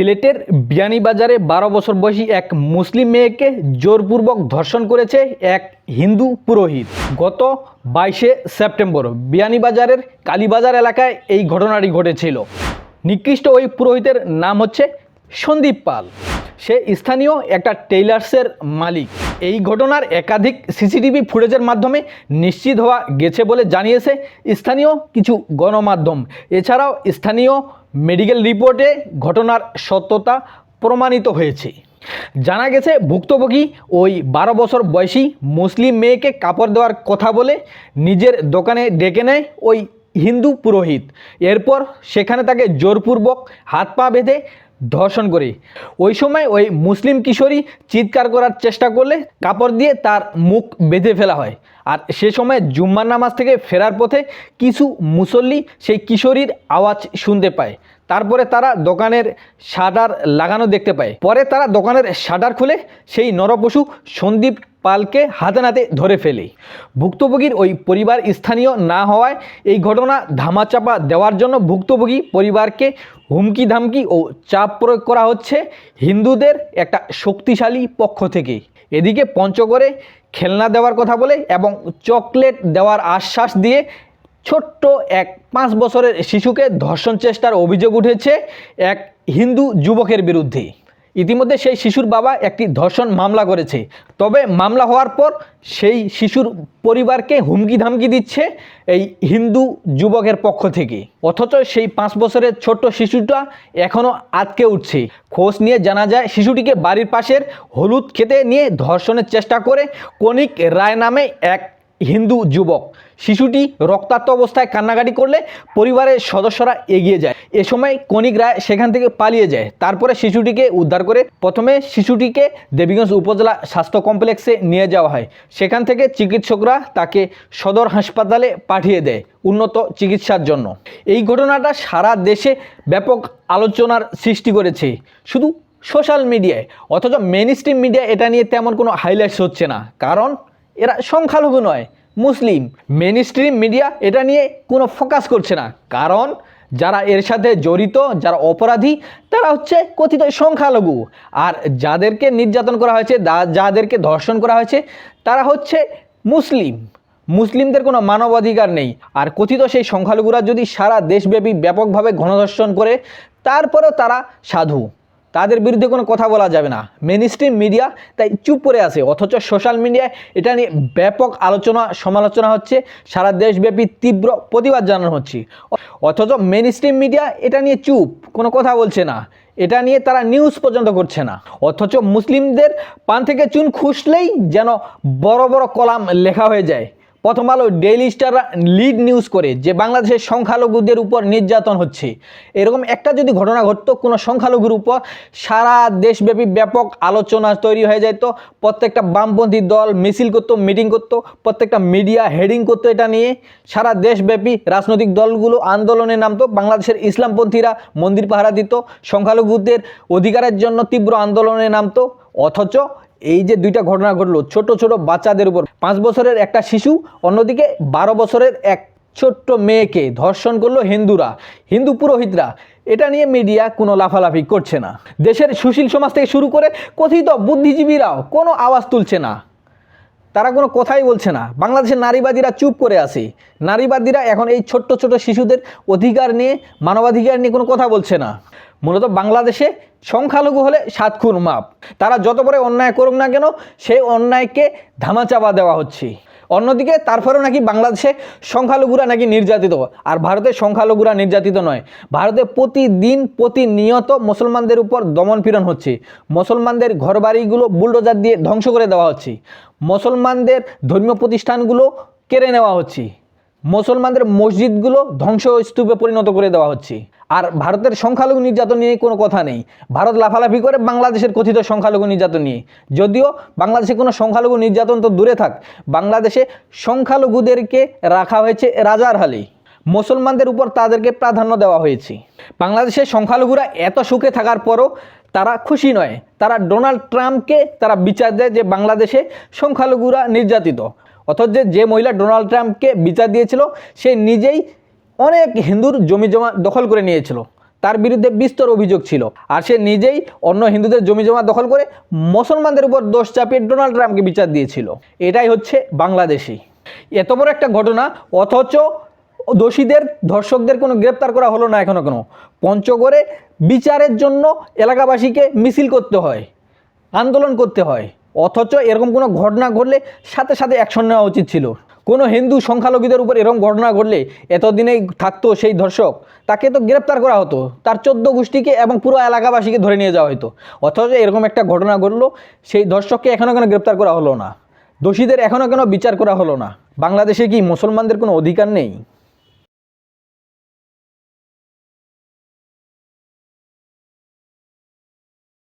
সিলেটের বিয়ানীবাজারে বারো বছর বয়সী এক মুসলিম মেয়েকে জোরপূর্বক ধর্ষণ করেছে এক হিন্দু পুরোহিত। গত বাইশে সেপ্টেম্বর বিয়ানীবাজারের কালীবাজার এলাকায় এই ঘটনাটি ঘটেছিল। নিকৃষ্ট ওই পুরোহিতের নাম হচ্ছে সন্দীপ পাল। সে স্থানীয় একটা টেইলার্সের মালিক। এই ঘটনার একাধিক সিসিটিভি ফুটেজের মাধ্যমে নিশ্চিত হওয়া গেছে বলে জানিয়েছে স্থানীয় কিছু গণমাধ্যম। এছাড়াও স্থানীয় মেডিকেল রিপোর্টে ঘটনার সত্যতা প্রমাণিত হয়েছে। জানা গেছে, ভুক্তভোগী ওই বারো বছর বয়সী মুসলিম মেয়েকে কাপড় দেওয়ার কথা বলে নিজের দোকানে ডেকে নেয় ওই হিন্দু পুরোহিত। এরপর সেখানে তাকে জোরপূর্বক হাত পা বেঁধে ধর্ষণ করে। ওই সময় ওই মুসলিম কিশোরী চিৎকার করার চেষ্টা করলে কাপড় দিয়ে তার মুখ বেঁধে ফেলা হয়। আর সে সময় জুম্মার নামাজ থেকে ফেরার পথে কিছু মুসল্লি সেই কিশোরীর আওয়াজ শুনতে পায়। তারপরে তারা দোকানের শাটার লাগানো দেখতে পায়। পরে তারা দোকানের শাটার খুলে সেই নরপশু সন্দীপ পালকে হাতে নাতে ধরে ফেলে। ভুক্তভোগীর ওই পরিবার স্থানীয় না হওয়ায় এই ঘটনা ধামাচাপা দেওয়ার জন্য ভুক্তভোগী পরিবারকে হুমকি ধামকি ও চাপ প্রয়োগ করা হচ্ছে হিন্দুদের একটা শক্তিশালী পক্ষ থেকে। এদিকে পঞ্চগড়ে খেলনা দেওয়ার কথা বলে এবং চকলেট দেওয়ার আশ্বাস দিয়ে ছোট্ট এক পাঁচ বছরের শিশুকে ধর্ষণ চেষ্টার অভিযোগ উঠেছে এক হিন্দু যুবকের বিরুদ্ধে। ইতিমধ্যে সেই শিশুর বাবা একটি ধর্ষণ মামলা করেছে। তবে মামলা হওয়ার পর সেই শিশুর পরিবারকে হুমকি ধামকি দিচ্ছে এই হিন্দু যুবকের পক্ষ থেকে। অথচ সেই পাঁচ বছরের ছোট্ট শিশুটা এখনও আটকে উঠছে। খোঁজ নিয়ে জানা যায়, শিশুটিকে বাড়ির পাশের হলুদ খেতে নিয়ে ধর্ষণের চেষ্টা করে কণিক রায় নামে এক হিন্দু যুবক। শিশুটি রক্তাক্ত অবস্থায় কান্নাকাটি করলে পরিবারের সদস্যরা এগিয়ে যায়। এ সময় কণিক রায় সেখান থেকে পালিয়ে যায়। তারপরে শিশুটিকে উদ্ধার করে প্রথমে শিশুটিকে দেবীগঞ্জ উপজেলা স্বাস্থ্য কমপ্লেক্সে নিয়ে যাওয়া হয়। সেখান থেকে চিকিৎসকরা তাকে সদর হাসপাতালে পাঠিয়ে দেয় উন্নত চিকিৎসার জন্য। এই ঘটনাটা সারা দেশে ব্যাপক আলোচনার সৃষ্টি করেছে। শুধু সোশ্যাল মিডিয়ায়, অথচ মেন স্ট্রিম মিডিয়া এটা নিয়ে তেমন কোনো হাইলাইটস হচ্ছে না। কারণ এরা সংখ্যালঘু নয়, মুসলিম। মেন মিডিয়া এটা নিয়ে কোনো ফোকাস করছে না। কারণ যারা এর সাথে জড়িত, যারা অপরাধী, তারা হচ্ছে কথিত সংখ্যালঘু। আর যাদেরকে নির্যাতন করা হয়েছে যাদেরকে ধর্ষণ করা হয়েছে, তারা হচ্ছে মুসলিম। মুসলিমদের কোনো মানবাধিকার নেই। আর কথিত সেই সংখ্যালঘুরা যদি সারা দেশব্যাপী ব্যাপকভাবে গণধর্ষণ করে, তারপরেও তারা সাধু। তাদের বিরুদ্ধে কোনো কথা বলা যাবে না। মেন মিডিয়া তাই চুপ করে আছে, অথচ সোশ্যাল মিডিয়ায় এটা নিয়ে ব্যাপক আলোচনা, সমালোচনা হচ্ছে, সারা দেশব্যাপী তীব্র প্রতিবাদ জানানো হচ্ছে। অথচ মেন মিডিয়া এটা নিয়ে চুপ, কোনো কথা বলছে না। এটা নিয়ে তারা নিউজ পর্যন্ত করছে না। অথচ মুসলিমদের পান থেকে চুন খুসলেই যেন বড় বড় কলাম লেখা হয়ে যায়। প্রথম আলো ডেইলি স্টাররা লিড নিউজ করে যে বাংলাদেশের সংখ্যালঘুদের উপর নির্যাতন হচ্ছে। এরকম একটা যদি ঘটনা ঘটতো, কোনো সংখ্যালঘুর উপর সারা দেশব্যাপী ব্যাপক আলোচনা তৈরি হয়ে যেত প্রত্যেকটা বামপন্থী দল মিছিল করতো মিটিং করতো, প্রত্যেকটা মিডিয়া হেডিং করতো এটা নিয়ে। সারা দেশব্যাপী রাজনৈতিক দলগুলো আন্দোলনে নামতো, বাংলাদেশের ইসলামপন্থীরা মন্দির পাহারা দিত, সংখ্যালঘুদের অধিকারের জন্য তীব্র আন্দোলনে নামতো, অথচ এই যে দুইটা ঘটনা ঘটলো, ছোট ছোট বাচ্চাদের উপর। পাঁচ বছরের একটা শিশু, অন্যদিকে বারো বছরের এক ছোট্ট মেয়েকে ধর্ষণ করল হিন্দুরা, হিন্দু পুরোহিতরা। এটা নিয়ে মিডিয়া কোনো লাফালাফি করছে না। দেশের সুশীল সমাজ থেকে শুরু করে কথিত বুদ্ধিজীবীরাও কোনো আওয়াজ তুলছে না। তারা কোনো কথাই বলছে না। বাংলাদেশের নারীবাদীরা চুপ করে আছে। নারীবাদীরা এখন এই ছোট্ট ছোট শিশুদের অধিকার নিয়ে, মানবাধিকার নিয়ে কোনো কথা বলছে না। মূলত বাংলাদেশে সংখ্যালঘু হলে সাত খুন মাপ। তারা যত বড় অন্যায় করুক না কেন, সেই অন্যায়কে ধামাচাপা দেওয়া হচ্ছে। অন্যদিকে তারপরেও নাকি বাংলাদেশে সংখ্যালঘুরা নাকি নির্যাতিত। আর ভারতে সংখ্যালঘুরা নির্যাতিত নয়। ভারতে প্রতিদিন প্রতিনিয়ত মুসলমানদের উপর দমনপীড়ন হচ্ছে। মুসলমানদের ঘরবাড়িগুলো বুলডোজার দিয়ে ধ্বংস করে দেওয়া হচ্ছে। মুসলমানদের ধর্মীয় প্রতিষ্ঠানগুলো কেড়ে নেওয়া হচ্ছে। মুসলমানদের মসজিদগুলো ধ্বংসস্তূপে পরিণত করে দেওয়া হচ্ছে। আর ভারতের সংখ্যালঘু নির্যাতন নিয়ে কোনো কথা নেই। ভারত লাফালাফি করে বাংলাদেশের কথিত সংখ্যালঘু নির্যাতন নিয়ে। যদিও বাংলাদেশে কোনো সংখ্যালঘু নির্যাতন তো দূরে থাক, বাংলাদেশে সংখ্যালঘুদেরকে রাখা হয়েছে রাজার হালে। মুসলমানদের উপর তাদেরকে প্রাধান্য দেওয়া হয়েছে। বাংলাদেশের সংখ্যালঘুরা এত সুখে থাকার পরও তারা খুশি নয়। তারা ডোনাল্ড ট্রাম্পকে তারা বিচার দেয় যে বাংলাদেশে সংখ্যালঘুরা নির্যাতিত। অথচ যে- যে মহিলা ডোনাল্ড ট্রাম্পকে বিচার দিয়েছিল, সে নিজেই অনেক হিন্দুর জমি জমা দখল করে নিয়েছিল। তার বিরুদ্ধে বিস্তর অভিযোগ ছিল। আর সে নিজেই অন্য হিন্দুদের জমি জমা দখল করে মুসলমানদের উপর দোষ চাপিয়ে ডোনাল্ড ট্রাম্পকে বিচার দিয়েছিল। এটাই হচ্ছে বাংলাদেশি। এত বড় একটা ঘটনা, অথচ দোষীদের, ধর্ষকদের কোনো গ্রেপ্তার করা হলো না এখনও কোনো। পঞ্চগড়ে বিচারের জন্য এলাকাবাসীকে মিছিল করতে হয়, আন্দোলন করতে হয়। অথচ এরকম কোনো ঘটনা ঘটলে সাথে সাথে অ্যাকশন নেওয়া উচিত ছিল। কোনো হিন্দু সংখ্যালঘুদের উপর এরকম ঘটনা ঘটলে এতদিনেই থাকতো সেই ধর্ষক, তাকে তো গ্রেপ্তার করা হতো। তার চোদ্দ গোষ্ঠীকে এবং পুরো এলাকাবাসীকে ধরে নিয়ে যাওয়া হতো অথচ এরকম একটা ঘটনা ঘটলো, সেই ধর্ষককে এখনও কেন গ্রেপ্তার করা হলো না? দোষীদের এখনও কেন বিচার করা হলো না? বাংলাদেশে কি মুসলমানদের কোনো অধিকার নেই?